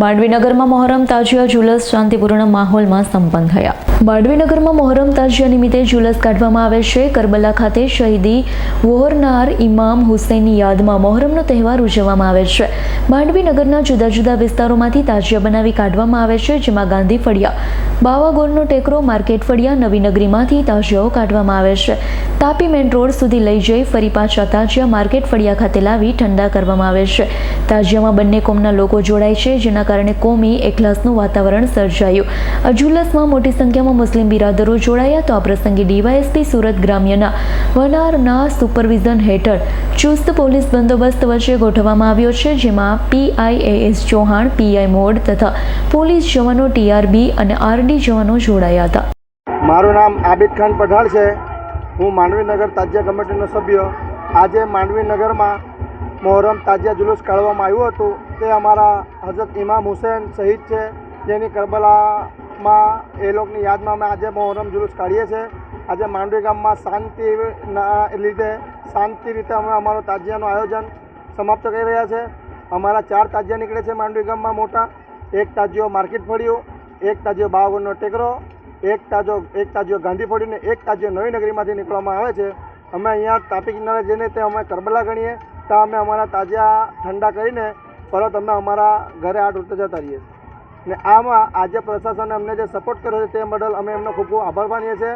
માંડવીનગરમાં મોહરમ તાજિયા જુલસ શાંતિપૂર્ણ માહોલમાં સંપન્ન થયા. માંડવીનગરમાં મોહરમ તાજિયા નિમિત્તે જુલસ કાઢવામાં આવે છે. કરબલા ખાતે શહીદી વોહરનાર ઇમામ હુસૈનની યાદમાં મોહરમનો તહેવાર ઉજવવામાં આવે છે. માંડવીનગરના જુદા જુદા વિસ્તારોમાંથી તાજિયા બનાવી કાઢવામાં આવે છે, જેમાં ગાંધી ફળિયા બાવાગોરનો ટેકરો, માર્કેટ ફળિયા નવીનગરીમાંથી તાજિયાઓ કાઢવામાં આવે છે. તાપી મેન રોડ સુધી લઈ જઈ ફરી પાછા તાજિયા માર્કેટ ફળિયા ખાતે લાવી ઠંડા કરવામાં આવે છે. તાજિયામાં બંને કોમના લોકો જોડાય છે, જેના કારણે કોમી, એકલાસનું વાતાવરણ સર્જાયું. આ જુલસમાં મોટી સંખ્યામાં મુસ્લિમ બિરાદરો જોડાયા તો આ પ્રસંગે ડીવાયએસપી સુરત ગ્રામ્યના વનારના સુપરવિઝન હેઠળ ચુસ્ત પોલીસ બંદોબસ્ત વચ્ચે ગોઠવવામાં આવ્યો છે, જેમાં PI AS Chauhan PI Mod તથા પોલીસ જવાનો ટીઆરબી અને આરડી જવાનો જોડાયા હતા. મારું નામ આબિદ ખાન પઠાણ છે. હું માંડવીનગર તાજિયા કમિટીનો સભ્ય. આજે માંડવીનગરમાં મોહરમ તાજિયા જુલુસ કાઢવામાં આવ્યું હતું. તે અમારા હજરત ઇમામ હુસેન શહીદ છે. જેની કરબલામાં એ લોકોની યાદમાં અમે આજે મોહરમ જુલુસ કાઢીએ છીએ. આજે માંડવી ગામમાં શાંતિના લીધે, શાંતિ રીતે અમે અમારો તાજિયાનું આયોજન સમાપ્ત કરી રહ્યા છે. અમારા ચાર તાજિયા નીકળે છે માંડવી ગામમાં મોટા. એક તાજિયો માર્કેટ ફળ્યું, એક તાજિયો બાવનનો ટેકરો, એક તાજો, એક તાજિયો ગાંધી ફળીને એક તાજિયો નવી નગરીમાંથી નીકળવામાં આવે છે. અમે અહીંયા તાપી કિનારે જઈને તે અમે કરબલા ગણીએ, ત્યાં અમે અમારા તાજિયા ઠંડા કરીને પરત અમે અમારા ઘરે આઠ રૂપે જતા રહીએ છીએ. ને આમાં આજે પ્રશાસને અમને જે સપોર્ટ કર્યો છે તે બદલ અમે એમનો ખૂબ ખૂબ આભાર માનીએ છીએ.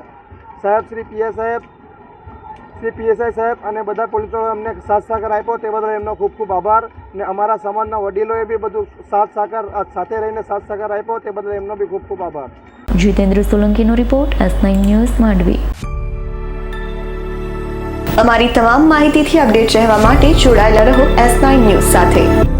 સાહેબ શ્રી પીએ સાહેબ શ્રી પીએસઆઈ સાહેબ અને બધા પોલીસોએ અમને સાથ સહકાર આપ્યો તે બદલ એમનો ખૂબ ખૂબ આભાર ને અમારા સમાજના વડીલોએ બી બધું સાથ સહકાર સાથે રહીને સાથ સહકાર આપ્યો તે બદલ એમનો બી ખૂબ ખૂબ આભાર. Jitendra સોલંકીનો report S nine news Mandvi. અમારી તમામ માહિતીથી અપડેટ રહેવા માટે જોડાયેલા રહો એસ નાઇન ન્યૂઝ સાથે.